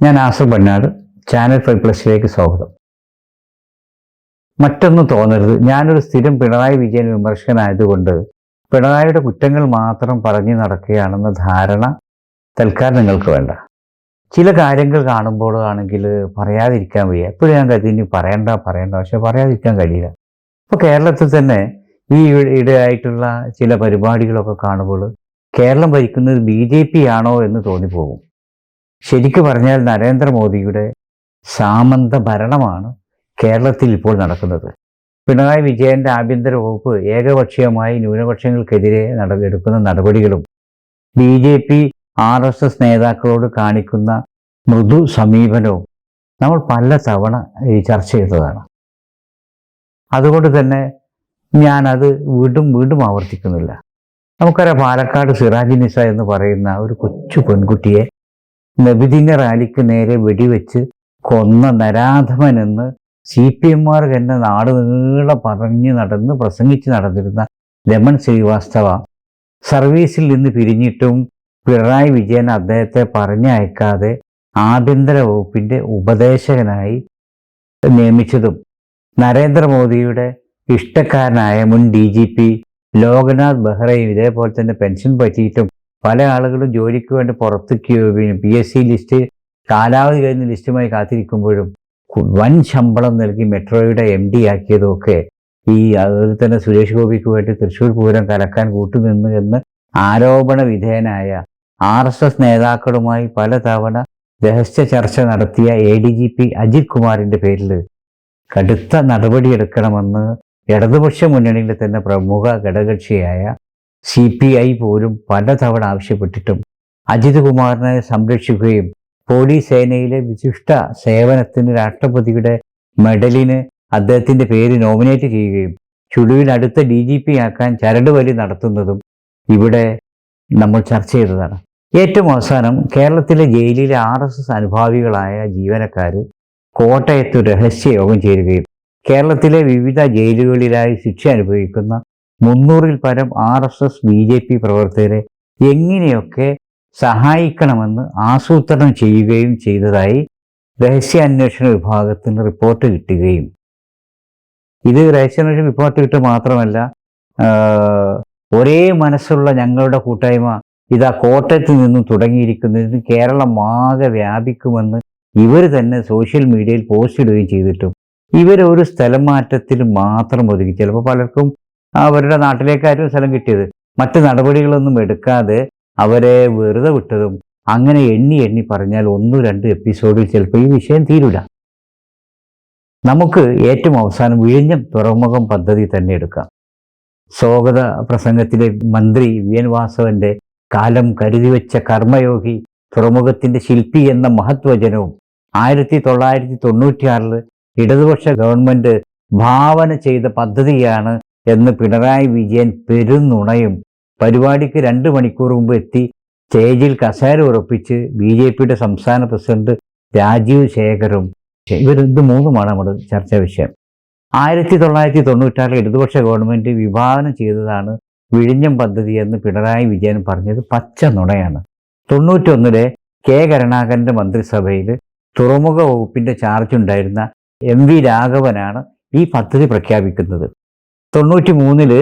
ഞാൻ Azar ബണ്ണാട് channel five പ്ലസിലേക്ക് സ്വാഗതം. മറ്റൊന്നും തോന്നരുത്. ഞാനൊരു സ്ഥിരം പിണറായി വിജയൻ വിമർശകനായതുകൊണ്ട് പിണറായിയുടെ കുറ്റങ്ങൾ മാത്രം പറഞ്ഞു നടക്കുകയാണെന്ന ധാരണ തൽക്കാലം നിങ്ങൾക്ക് വേണ്ട. ചില കാര്യങ്ങൾ കാണുമ്പോൾ ആണെങ്കിൽ പറയാതിരിക്കാൻ വയ്യ. എപ്പോഴും ഞാൻ കരുതി ഇനി പറയണ്ട പറയണ്ട. പക്ഷെ പറയാതിരിക്കാൻ കഴിയില്ല. ഇപ്പോൾ കേരളത്തിൽ തന്നെ ഈ ഇടയായിട്ടുള്ള ചില പരിപാടികളൊക്കെ കാണുമ്പോൾ കേരളം ഭരിക്കുന്നത് ബി ജെ പി ആണോ എന്ന് തോന്നിപ്പോകും. ശരിക്കു പറഞ്ഞാൽ നരേന്ദ്രമോദിയുടെ സാമന്ത ഭരണമാണ് കേരളത്തിൽ ഇപ്പോൾ നടക്കുന്നത്. പിണറായി വിജയന്റെ ആഭ്യന്തര വകുപ്പ് ഏകപക്ഷീയമായി ന്യൂനപക്ഷങ്ങൾക്കെതിരെ നടപടിയെടുക്കുന്ന നടപടികളും B J P R S S നേതാക്കളോട് കാണിക്കുന്ന മൃദു സമീപനവും നമ്മൾ പല തവണ ചർച്ച ചെയ്തതാണ്. അതുകൊണ്ട് തന്നെ ഞാനത് വീണ്ടും വീണ്ടും ആവർത്തിക്കുന്നില്ല. നമുക്കറിയാം പാലക്കാട് സിറാജി നിസ എന്ന് പറയുന്ന ഒരു കൊച്ചു പെൺകുട്ടിയെ നബിദിന റാലിക്ക് നേരെ വെടിവെച്ച് കൊന്ന നരാധമനെന്ന് സി പി എമ്മാർ തന്നെ നാട് നീളെ പറഞ്ഞു നടന്ന് പ്രസംഗിച്ച് നടന്നിരുന്ന രമൺ ശ്രീവാസ്തവ സർവീസിൽ നിന്ന് പിരിഞ്ഞിട്ടും പിണറായി വിജയൻ അദ്ദേഹത്തെ പറഞ്ഞയക്കാതെ ആഭ്യന്തര വകുപ്പിന്റെ ഉപദേശകനായി നിയമിച്ചതും നരേന്ദ്രമോദിയുടെ ഇഷ്ടക്കാരനായ മുൻ ഡി ജി പി ലോകനാഥ് ബെഹ്റയും ഇതേപോലെ തന്നെ പെൻഷൻ പറ്റിയിട്ടും പല ആളുകളും ജോലിക്ക് വേണ്ടി പുറത്തേക്ക് പിന്നെ പി എസ് സി ലിസ്റ്റ് കാലാവധി കഴിഞ്ഞ ലിസ്റ്റുമായി കാത്തിരിക്കുമ്പോഴും വൻ ശമ്പളം നൽകി മെട്രോയുടെ എം ഡി ആക്കിയതൊക്കെ ഈ അതുപോലെ തന്നെ സുരേഷ് ഗോപിക്ക് വേണ്ടി തൃശ്ശൂർ പൂരം കലക്കാൻ കൂട്ടുനിന്നു എന്ന് ആരോപണ വിധേയനായ ആർ എസ് എസ് നേതാക്കളുമായി പലതവണ രഹസ്യ ചർച്ച നടത്തിയ A D G P Ajith കുമാറിന്റെ പേരിൽ കടുത്ത നടപടിയെടുക്കണമെന്ന് ഇടതുപക്ഷ മുന്നണിയിലെ തന്നെ പ്രമുഖ ഘടകകക്ഷിയായ സി പി ഐ പോലും പലതവണ ആവശ്യപ്പെട്ടിട്ടും അജിത് കുമാറിനെ സംരക്ഷിക്കുകയും പോലീസ് സേനയിലെ വിശിഷ്ട സേവനത്തിന് രാഷ്ട്രപതിയുടെ മെഡലിന് അദ്ദേഹത്തിന്റെ പേര് നോമിനേറ്റ് ചെയ്യുകയും ചുടുവിൽ അടുത്ത ഡി ജി പി ആക്കാൻ ചരടുവലി നടത്തുന്നതും ഇവിടെ നമ്മൾ ചർച്ച ചെയ്തതാണ്. ഏറ്റവും അവസാനം കേരളത്തിലെ ജയിലിലെ ആർ എസ് എസ് അനുഭാവികളായ ജീവനക്കാർ കോട്ടയത്ത് രഹസ്യ യോഗം ചേരുകയും കേരളത്തിലെ വിവിധ ജയിലുകളിലായി ശിക്ഷ അനുഭവിക്കുന്ന മുന്നൂറിൽ പരം R S S B J P പ്രവർത്തകരെ എങ്ങനെയൊക്കെ സഹായിക്കണമെന്ന് ആസൂത്രണം ചെയ്യുകയും ചെയ്തതായി രഹസ്യാന്വേഷണ വിഭാഗത്തിന് റിപ്പോർട്ട് കിട്ടുകയും. ഇത് രഹസ്യാന്വേഷണ റിപ്പോർട്ട് കിട്ടുക മാത്രമല്ല ഒരേ മനസ്സുള്ള ഞങ്ങളുടെ കൂട്ടായ്മ ഇതാ കോട്ടയത്ത് നിന്നും തുടങ്ങിയിരിക്കുന്നതിന് കേരളം ആകെ വ്യാപിക്കുമെന്ന് ഇവർ തന്നെ സോഷ്യൽ മീഡിയയിൽ പോസ്റ്റ് ഇടുകയും ചെയ്തിട്ടും. ഇവരൊരു സ്ഥലം മാറ്റത്തിൽ മാത്രം ഒതുക്കി ചിലപ്പോൾ പലർക്കും അവരുടെ നാട്ടിലേക്കായിരുന്നു സ്ഥലം കിട്ടിയത്. മറ്റ് നടപടികളൊന്നും എടുക്കാതെ അവരെ വെറുതെ വിട്ടതും അങ്ങനെ എണ്ണി എണ്ണി പറഞ്ഞാൽ ഒന്നു രണ്ട് എപ്പിസോഡിൽ ചിലപ്പോൾ ഈ വിഷയം തീരില്ല നമുക്ക് ഏറ്റവും അവസാനം വിഴിഞ്ഞം തുറമുഖം പദ്ധതി തന്നെ എടുക്കാം. സ്വാഗത പ്രസംഗത്തിലെ മന്ത്രി വി. എൻ. വാസവന്റെ കാലം കരുതി വെച്ച കർമ്മയോഗി തുറമുഖത്തിന്റെ ശില്പി എന്ന മഹത്വജനവും ആയിരത്തി തൊള്ളായിരത്തി തൊണ്ണൂറ്റിയാറിൽ ഇടതുപക്ഷ ഗവൺമെന്റ് ഭാവന ചെയ്ത പദ്ധതിയാണ് എന്ന് പിണറായി വിജയൻ പെരുന്നുണയും പരിപാടിക്ക് രണ്ട് മണിക്കൂർ മുമ്പ് എത്തി സ്റ്റേജിൽ കസേര ഉറപ്പിച്ച് ബി ജെ പിയുടെ സംസ്ഥാന പ്രസിഡന്റ് രാജീവ് ശേഖറും ഇവർ ഇത് മൂന്നുമാണ് നമ്മുടെ ചർച്ചാ വിഷയം. ആയിരത്തി തൊള്ളായിരത്തി തൊണ്ണൂറ്റാറിൽ ഇടതുപക്ഷ ഗവൺമെന്റ് വിഭാവനം ചെയ്തതാണ് വിഴിഞ്ഞം പദ്ധതി എന്ന് പിണറായി വിജയൻ പറഞ്ഞത് പച്ച നുണയാണ്. തൊണ്ണൂറ്റൊന്നിലെ കെ കരുണാകരന്റെ മന്ത്രിസഭയിൽ തുറമുഖ വകുപ്പിന്റെ ചാർജ് ഉണ്ടായിരുന്ന എം വി രാഘവനാണ് ഈ പദ്ധതി പ്രഖ്യാപിക്കുന്നത്. തൊണ്ണൂറ്റി മൂന്നിൽ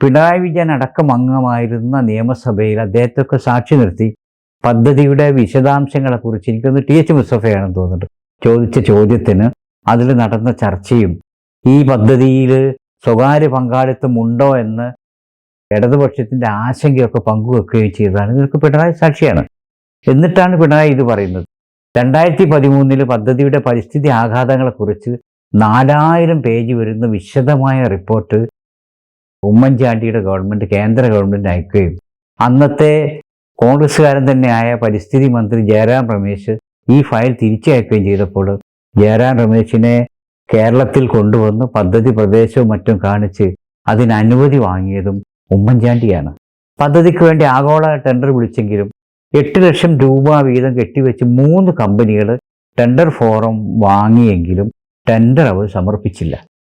പിണറായി വിജയൻ അടക്കം അംഗമായിരുന്ന നിയമസഭയിൽ അദ്ദേഹത്തൊക്കെ സാക്ഷി നിർത്തി. പദ്ധതിയുടെ വിശദാംശങ്ങളെക്കുറിച്ച് എനിക്കൊന്ന് ടി എച്ച് മുസ്തഫയാണെന്ന് തോന്നുന്നുണ്ട്. ചോദിച്ച ചോദ്യത്തിന് അതിൽ നടന്ന ചർച്ചയും ഈ പദ്ധതിയിൽ സ്വകാര്യ പങ്കാളിത്തം ഉണ്ടോ എന്ന് ഇടതുപക്ഷത്തിന്റെ ആശങ്കയൊക്കെ പങ്കുവെക്കുകയും ചെയ്തതാണ്. ഇതൊക്കെ പിണറായി സാക്ഷിയാണ്. എന്നിട്ടാണ് പിണറായി ഇത് പറയുന്നത്. രണ്ടായിരത്തി പതിമൂന്നിൽ പദ്ധതിയുടെ പരിസ്ഥിതി ആഘാതങ്ങളെക്കുറിച്ച് നാലായിരം പേജ് വരുന്ന വിശദമായ റിപ്പോർട്ട് ഉമ്മൻചാണ്ടിയുടെ ഗവൺമെന്റ് കേന്ദ്ര ഗവൺമെന്റ് അയക്കുകയും അന്നത്തെ കോൺഗ്രസ്സുകാരൻ തന്നെയായ പരിസ്ഥിതി മന്ത്രി ജയറാം രമേശ് ഈ ഫയൽ തിരിച്ചയക്കുകയും ചെയ്തപ്പോൾ ജയറാം രമേശിനെ കേരളത്തിൽ കൊണ്ടുവന്ന് പദ്ധതി പ്രദേശവും മറ്റും കാണിച്ച് അതിന് അനുമതി വാങ്ങിയതും ഉമ്മൻചാണ്ടിയാണ്. പദ്ധതിക്ക് വേണ്ടി ആഗോള ടെൻഡർ വിളിച്ചെങ്കിലും എട്ട് ലക്ഷം രൂപ വീതം കെട്ടിവെച്ച് മൂന്ന് കമ്പനികൾ ടെൻഡർ ഫോറം വാങ്ങിയെങ്കിലും ടെൻഡർ അവർ സമർപ്പിച്ചില്ല.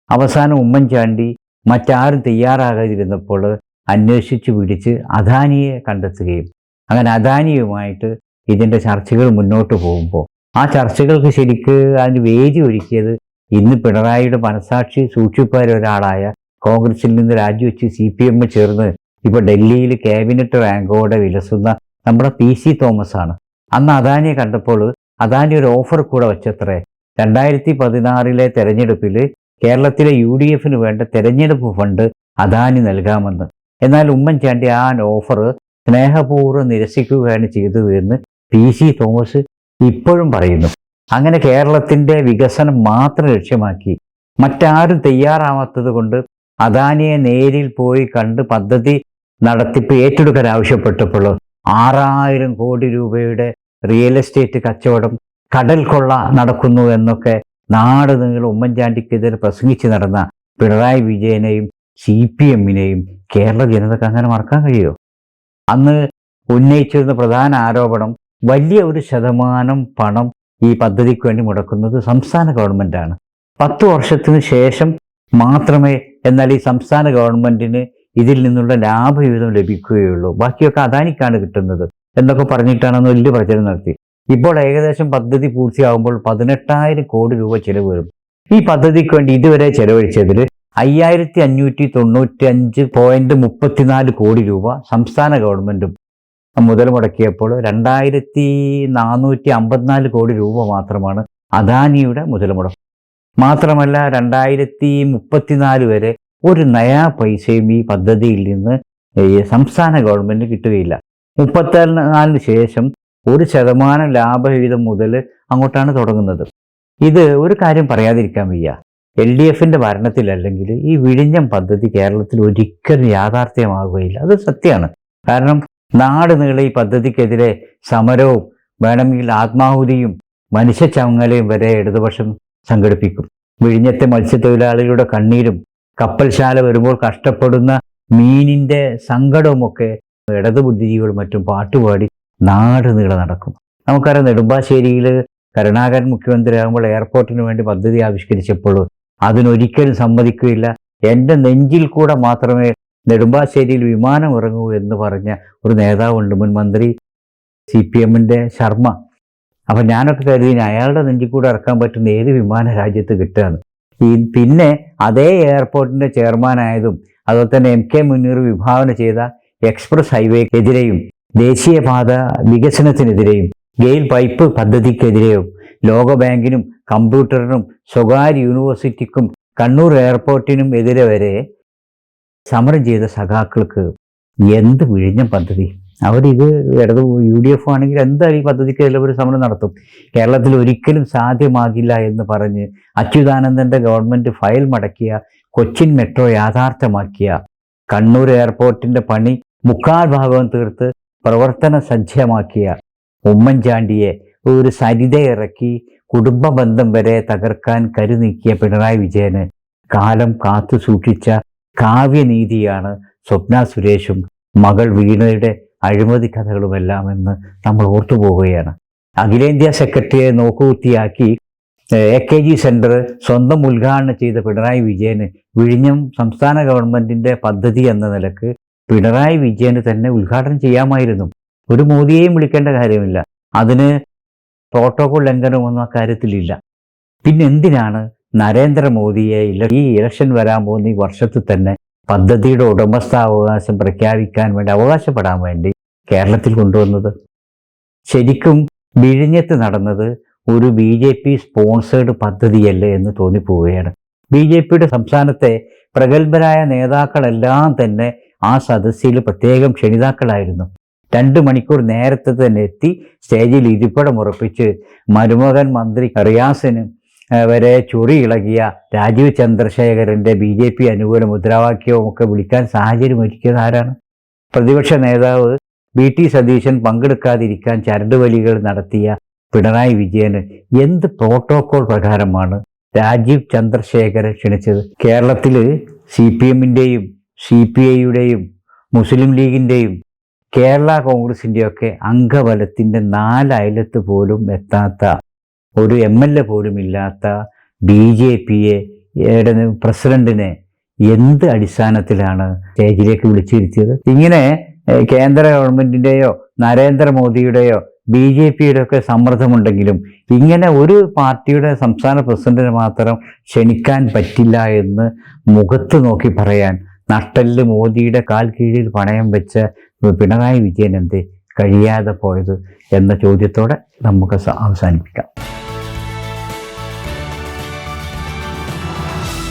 അവസാനം ഉമ്മൻചാണ്ടി മറ്റാരും തയ്യാറാകാതിരുന്നപ്പോൾ അന്വേഷിച്ച് പിടിച്ച് അദാനിയെ കണ്ടെത്തുകയും അങ്ങനെ അദാനിയുമായിട്ട് ഇതിന്റെ ചർച്ചകൾ മുന്നോട്ട് പോകുമ്പോൾ ആ ചർച്ചകൾക്ക് ശരിക്ക് അതിന് വേദി ഒരുക്കിയത് ഇന്ന് പിണറായിയുടെ മനസാക്ഷി സൂക്ഷിപ്പാൻ ഒരാളായ കോൺഗ്രസിൽ നിന്ന് രാജിവെച്ച് സി പി എം ചേർന്ന് ഇപ്പൊ ഡൽഹിയിൽ ക്യാബിനറ്റ് റാങ്കോടെ വിലസുന്ന നമ്മുടെ പി സി തോമസ് ആണ് അന്ന് അദാനിയെ കണ്ടപ്പോൾ അദാനി ഒരു ഓഫർ കൂടെ വെച്ചത്രേ. രണ്ടായിരത്തി പതിനാറിലെ തെരഞ്ഞെടുപ്പിൽ കേരളത്തിലെ യു ഡി എഫിന് വേണ്ട തെരഞ്ഞെടുപ്പ് ഫണ്ട് അദാനി നൽകാമെന്ന്. എന്നാൽ ഉമ്മൻചാണ്ടി ആ ഓഫർ സ്നേഹപൂർവം നിരസിക്കുകയാണ് ചെയ്തത് എന്ന് പി സി തോമസ് ഇപ്പോഴും പറയുന്നു. അങ്ങനെ കേരളത്തിന്റെ വികസനം മാത്രം ലക്ഷ്യമാക്കി മറ്റാരും തയ്യാറാവാത്തത് കൊണ്ട് അദാനിയെ നേരിൽ പോയി കണ്ട് പദ്ധതി നടത്തിപ്പ് ഏറ്റെടുക്കാൻ ആവശ്യപ്പെട്ടപ്പോൾ ആറായിരം കോടി രൂപയുടെ റിയൽ എസ്റ്റേറ്റ് കച്ചവടം കടൽ കൊള്ള നടക്കുന്നു എന്നൊക്കെ നാട് നിങ്ങൾ ഉമ്മൻചാണ്ടിക്കെതിരെ പ്രസംഗിച്ച് നടന്ന പിണറായി വിജയനെയും സി പി എമ്മിനെയും കേരള ജനതക്ക് അങ്ങനെ മറക്കാൻ കഴിയുമോ അന്ന് ഉന്നയിച്ചിരുന്ന പ്രധാന ആരോപണം വലിയ ഒരു ശതമാനം പണം ഈ പദ്ധതിക്ക് വേണ്ടി മുടക്കുന്നത് സംസ്ഥാന ഗവൺമെന്റാണ് പത്ത് വർഷത്തിന് ശേഷം മാത്രമേ എന്നാൽ ഈ സംസ്ഥാന ഗവൺമെന്റിന് ഇതിൽ നിന്നുള്ള ലാഭവിഹിതം ലഭിക്കുകയുള്ളൂ. ബാക്കിയൊക്കെ അദാനിക്കാണ് കിട്ടുന്നത് എന്നൊക്കെ പറഞ്ഞിട്ടാണ് അന്ന് വലിയ പ്രചരണം നടത്തി ഇപ്പോൾ ഏകദേശം പദ്ധതി പൂർത്തിയാകുമ്പോൾ പതിനെട്ടായിരം കോടി രൂപ ചെലവ് വരും. ഈ പദ്ധതിക്ക് വേണ്ടി ഇതുവരെ ചെലവഴിച്ചതിൽ അയ്യായിരത്തി അഞ്ഞൂറ്റി തൊണ്ണൂറ്റി അഞ്ച് പോയിന്റ് മുപ്പത്തിനാല് കോടി രൂപ സംസ്ഥാന ഗവൺമെന്റും മുതൽ മുടക്കിയപ്പോൾ രണ്ടായിരത്തി നാനൂറ്റി അമ്പത്തിനാല് കോടി രൂപ മാത്രമാണ് അദാനിയുടെ മുതൽ മുടക്കം മാത്രമല്ല രണ്ടായിരത്തി മുപ്പത്തിനാല് വരെ ഒരു നയാ പൈസയും ഈ പദ്ധതിയിൽ നിന്ന് സംസ്ഥാന ഗവൺമെന്റ് കിട്ടുകയില്ല. മുപ്പത്തിനാലിന് ശേഷം ഒരു ശതമാനം ലാഭവിഹിതം മുതൽ അങ്ങോട്ടാണ് തുടങ്ങുന്നത്. ഇത് ഒരു കാര്യം പറയാതിരിക്കാൻ വയ്യ. എൽ ഡി എഫിന്റെ ഭരണത്തിലല്ലെങ്കിൽ ഈ വിഴിഞ്ഞം പദ്ധതി കേരളത്തിൽ ഒരിക്കലും യാഥാർത്ഥ്യമാകുകയില്ല അത് സത്യമാണ്. കാരണം നാട് നീളെ ഈ പദ്ധതിക്കെതിരെ സമരവും വേണമെങ്കിൽ ആത്മാഹുതിയും മനുഷ്യ ചങ്ങലയും വരെ ഇടതുപക്ഷം സംഘടിപ്പിക്കും. വിഴിഞ്ഞത്തെ മത്സ്യത്തൊഴിലാളികളുടെ കണ്ണീരും കപ്പൽശാല വരുമ്പോൾ കഷ്ടപ്പെടുന്ന മീനിന്റെ സങ്കടവുമൊക്കെ ഇടതു ബുദ്ധിജീവികളും മറ്റും പാട്ടുപാടി നാട് നീളെ നടക്കും. നമുക്കറിയാം നെടുമ്പാശ്ശേരിയിൽ കരുണാകരൻ മുഖ്യമന്ത്രിയാകുമ്പോൾ എയർപോർട്ടിന് വേണ്ടി പദ്ധതി ആവിഷ്കരിച്ചപ്പോൾ അതിനൊരിക്കലും സമ്മതിക്കുകയില്ല. എന്റെ നെഞ്ചിൽ കൂടെ മാത്രമേ നെടുമ്പാശ്ശേരിയിൽ വിമാനം ഇറങ്ങൂ എന്ന് പറഞ്ഞ ഒരു നേതാവുണ്ട് മുൻ മന്ത്രി സി പി എമ്മിന്റെ ശർമ്മ. അപ്പം ഞാനൊക്കെ കരുതി അയാളുടെ നെഞ്ചിൽ കൂടെ ഇറക്കാൻ പറ്റുന്ന ഏത് വിമാന രാജ്യത്ത് കിട്ടുകയാണ്. ഈ പിന്നെ അതേ എയർപോർട്ടിന്റെ ചെയർമാനായതും അതുപോലെ തന്നെ എം കെ മുന്നീർ വിഭാവന ചെയ്ത എക്സ്പ്രസ് ഹൈവേക്കെതിരെയും ദേശീയപാത വികസനത്തിനെതിരെയും ഗെയിൽ പൈപ്പ് പദ്ധതിക്കെതിരെയും ലോകബാങ്കിനും കമ്പ്യൂട്ടറിനും സ്വകാര്യ യൂണിവേഴ്സിറ്റിക്കും കണ്ണൂർ എയർപോർട്ടിനും എതിരെ വരെ സമരം ചെയ്ത സഖാക്കൾക്ക് എന്ത് വിഴിഞ്ഞ പദ്ധതി? അവരിത് ഇടത് യു ഡി എഫ് ആണെങ്കിൽ എന്തായാലും ഈ പദ്ധതിക്കെതിരെ ഒരു സമരം നടത്തും. കേരളത്തിൽ ഒരിക്കലും സാധ്യമാകില്ല എന്ന് പറഞ്ഞ് അച്യുതാനന്ദന്റെ ഗവൺമെന്റ് ഫയൽ മടക്കിയ കൊച്ചിൻ മെട്രോ യാഥാർത്ഥ്യമാക്കിയ കണ്ണൂർ എയർപോർട്ടിന്റെ പണി മുക്കാൽ ഭാഗം തീർത്ത് പ്രവർത്തന സജ്ജമാക്കിയ ഉമ്മൻചാണ്ടിയെ ഒരു സരിത ഇറക്കി കുടുംബ ബന്ധം വരെ തകർക്കാൻ കരുനീക്കിയ പിണറായി വിജയന് കാലം കാത്തു സൂക്ഷിച്ച കാവ്യനീതിയാണ് സ്വപ്ന സുരേഷും മകൾ വീണയുടെ അഴിമതി കഥകളുമെല്ലാം എന്ന് നമ്മൾ ഓർത്തുപോവുകയാണ് അഖിലേന്ത്യാ സെക്രട്ടറിയെ നോക്കുകുത്തിയാക്കി എ കെ ജി സെന്റർ സ്വന്തം ഉദ്ഘാടനം ചെയ്ത പിണറായി വിജയന് വിഴിഞ്ഞം സംസ്ഥാന ഗവൺമെന്റിന്റെ പദ്ധതി എന്ന നിലയ്ക്ക് പിണറായി വിജയന് തന്നെ ഉദ്ഘാടനം ചെയ്യാമായിരുന്നു. ഒരു മോദിയെയും വിളിക്കേണ്ട കാര്യമില്ല. അതിന് പ്രോട്ടോകോൾ ലംഘനമൊന്നും അക്കാര്യത്തിലില്ല പിന്നെ എന്തിനാണ് നരേന്ദ്രമോദിയെ ഈ ഇലക്ഷൻ വരാൻ പോകുന്ന ഈ വർഷത്തിൽ തന്നെ പദ്ധതിയുടെ ഉടമസ്ഥാവകാശം പ്രഖ്യാപിക്കാൻ വേണ്ടി അവകാശപ്പെടാൻ വേണ്ടി കേരളത്തിൽ കൊണ്ടുവന്നത്? ശരിക്കും വിഴിഞ്ഞത്ത് നടന്നത് ഒരു ബി ജെ പി സ്പോൺസേഡ് പദ്ധതിയല്ലേ എന്ന് തോന്നിപ്പോവുകയാണ്. ബി ജെ പിയുടെ സംസ്ഥാനത്തെ പ്രഗത്ഭരായ നേതാക്കളെല്ലാം തന്നെ ആ സദസ്സിൽ പ്രത്യേകം ക്ഷണിതാക്കളായിരുന്നു. രണ്ട് മണിക്കൂർ നേരത്തെ തന്നെ എത്തി സ്റ്റേജിൽ ഇരിപ്പിടം ഉറപ്പിച്ച് മരുമകൻ മന്ത്രി റിയാസിന് വരെ ചൊറി ഇളകിയ രാജീവ് ചന്ദ്രശേഖരന്റെ ബി ജെ പി അനുകൂല മുദ്രാവാക്യവും ഒക്കെ വിളിക്കാൻ സാഹചര്യം ഒരുക്കിയത് ആരാണ്? പ്രതിപക്ഷ നേതാവ് ബി ടി സതീശൻ പങ്കെടുക്കാതിരിക്കാൻ ചരടുവലികൾ നടത്തിയ പിണറായി വിജയന് എന്ത് പ്രോട്ടോകോൾ പ്രകാരമാണ് രാജീവ് ചന്ദ്രശേഖരൻ ക്ഷണിച്ചത്? കേരളത്തിൽ സി പി എമ്മിന്റെയും സി പി ഐയുടെയും മുസ്ലിം ലീഗിന്റെയും കേരള കോൺഗ്രസിന്റെയൊക്കെ അംഗബലത്തിന്റെ നാലയലത്ത് പോലും എത്താത്ത ഒരു എം എൽ എ പോലും ഇല്ലാത്ത ബി ജെ പിയെ പ്രസിഡന്റിനെ എന്ത് അടിസ്ഥാനത്തിലാണ് സ്റ്റേജിലേക്ക് വിളിച്ചിരുത്തിയത്? ഇങ്ങനെ കേന്ദ്ര ഗവൺമെന്റിന്റെയോ നരേന്ദ്രമോദിയുടെയോ ബി ജെ പിയുടെ ഒക്കെ സമ്മർദ്ദമുണ്ടെങ്കിലും ഇങ്ങനെ ഒരു പാർട്ടിയുടെ സംസ്ഥാന പ്രസിഡന്റിനെ മാത്രം ക്ഷണിക്കാൻ പറ്റില്ല എന്ന് മുഖത്ത് നോക്കി പറയാൻ നട്ടൽ മോദിയുടെ കാൽ കീഴിൽ പണയം വെച്ച പിണറായി വിജയൻ എന്ത്? കഴിയാതെ പോയത് എന്ന ചോദ്യത്തോടെ നമുക്ക് അവസാനിപ്പിക്കാം.